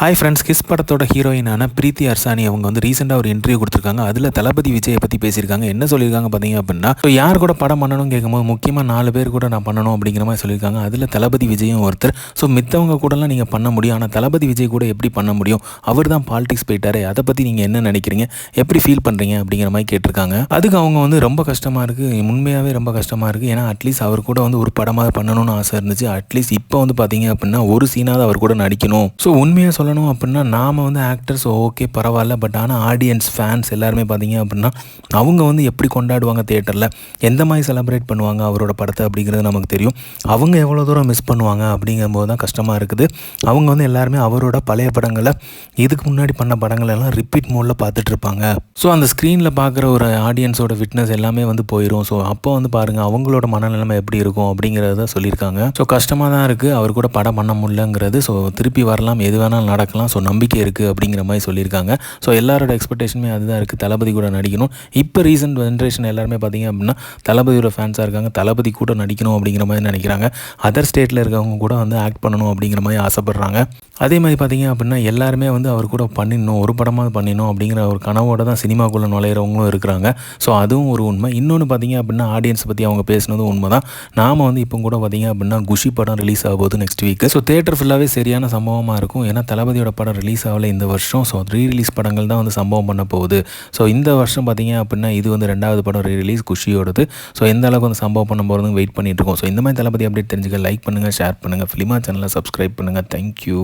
Hi friends kiss படத்தோட ஹீரோயினான பிரீத்தி அர்சானி அவங்க வந்து ரீசெண்டாக ஒரு இன்டர்வியூ கொடுத்துருக்காங்க. அதில் தளபதி விஜயை பற்றி பேசியிருக்காங்க. என்ன சொல்லியிருக்காங்க பார்த்தீங்க அப்படின்னா ஸோ யார் கூட படம் பண்ணணும்னு கேட்கும்போது முக்கியமாக நாலு பேர் கூட நான் பண்ணணும் அப்படிங்கிற மாதிரி சொல்லியிருக்காங்க. அதில் தளபதி விஜயும் ஒருத்தர். ஸோ மித்தவங்க கூடலாம் நீங்கள் பண்ண முடியும். ஆனால் தளபதி விஜய் கூட எப்படி பண்ண முடியும்? அவர் தான் பாலிடிக்ஸ் போயிட்டாரு. அதை பற்றி நீங்கள் என்ன நினைக்கிறீங்க? எப்படி ஃபீல் பண்ணுறீங்க அப்படிங்கிற மாதிரி கேட்டிருக்காங்க. அதுக்கு அவங்க வந்து ரொம்ப கஷ்டமாக இருக்குது உண்மையாகவே ரொம்ப கஷ்டமாக இருக்குது ஏன்னா அட்லீஸ்ட் அவர் கூட வந்து ஒரு படமாக பண்ணணும்னு ஆசை இருந்துச்சு. அட்லீஸ்ட் இப்போ வந்து பார்த்தீங்க அப்படின்னா ஒரு சீனாவது அவர் கூட நடிக்கணும். ஸோ உண்மையாக சொல்லணும் அப்படின்னா நாம் வந்து ஆக்டர்ஸ் ஓகே பரவாயில்ல. பட் ஆனால் ஆடியன்ஸ் ஃபேன்ஸ் எல்லாருமே பார்த்தீங்க அப்படின்னா அவங்க வந்து எப்படி கொண்டாடுவாங்க தேட்டரில் எந்த மாதிரி செலப்ரேட் பண்ணுவாங்க அவரோட படத்தை அப்படிங்கிறது நமக்கு தெரியும். அவங்க எவ்வளோ தூரம் மிஸ் பண்ணுவாங்க அப்படிங்கும்போது தான் கஷ்டமாக இருக்குது. அவங்க வந்து எல்லாருமே அவரோட பழைய படங்களை இதுக்கு முன்னாடி பண்ண படங்கள் எல்லாம் ரிப்பீட் மோடில் பார்த்துட்டு இருப்பாங்க. ஸோ அந்த ஸ்க்ரீனில் பார்க்குற ஒரு ஆடியன்ஸோட ஃபிட்னஸ் எல்லாமே வந்து போயிடும் ஸோ அப்போ வந்து பாருங்கள் அவங்களோட மனநிலைமை எப்படி இருக்கும் அப்படிங்கிறத சொல்லியிருக்காங்க. ஸோ கஷ்டமாக தான் இருக்குது அவர் கூட படம் பண்ண முடியலங்கிறது. ஸோ திருப்பி வரலாம். எது வேணாலும் நடக்கலாம். ஸோ நம்பிக்கை இருக்குது அப்படிங்கிற மாதிரி சொல்லியிருக்காங்க. ஸோ எல்லாரோட எக்ஸ்பெக்டேஷனுமே அதுதான் இருக்குது தளபதி கூட நடிக்கணும். இப்போ ரீசெண்ட் ஜென்ரேஷன் எல்லாருமே பார்த்தீங்க அப்படின்னா தளபதியோட ஃபேன்ஸாக இருக்காங்க. தளபதி கூட நடிக்கணும் அப்படிங்கிற மாதிரி நினைக்கிறாங்க. அதர் ஸ்டேட்டில் இருக்கவங்க கூட வந்து ஆக்ட் பண்ணணும் அப்படிங்கிற மாதிரி ஆசைப்பட்றாங்க. அதே மாதிரி பார்த்தீங்க அப்படின்னா எல்லாருமே வந்து அவர் கூட பண்ணிடணும். ஒரு படமாக பண்ணிடணும் அப்படிங்கிற ஒரு கனவோட தான் சினிமாக்குள்ளே நுழையிறவங்களும் இருக்கிறாங்க. ஸோ அதுவும் ஒரு உண்மை. இன்னொன்று பார்த்தீங்க அப்படின்னா ஆடியன்ஸ் பற்றி அவங்க பேசினதும் உண்மை தான் நாம் வந்து இப்போ கூட பார்த்தீங்க அப்படின்னா குஷி படம் ரிலீஸ் ஆக போகுது நெக்ஸ்ட் வீக் ஸோ தேட்டர் ஃபுல்லாகவே சரியான சம்பவமாக இருக்கும். ஏன்னா தளபதியோட படம் ரிலீஸ் ஆகலை இந்த வருஷம். ஸோ ரீ ரிலீஸ் படங்கள் தான் வந்து சம்பவம் பண்ண போகுது. ஸோ இந்த வருஷம் பார்த்தீங்க அப்படின்னா இது வந்து ரெண்டாவது படம் ரீ ரிலீஸ் குஷியோடது. ஸோ எந்த அளவுக்கு வந்து சம்பவம் பண்ண போகிறதுன்னு வெயிட் பண்ணிட்டு இருக்கோம். ஸோ இந்த மாதிரி தளபதி அப்டேட் தெரிஞ்சுக்க லைக் பண்ணுங்கள் ஷேர் பண்ணுங்கள் ஃபிலிமா சேனலை சப்ஸ்கிரைப் பண்ணுங்கள் தேங்க்யூ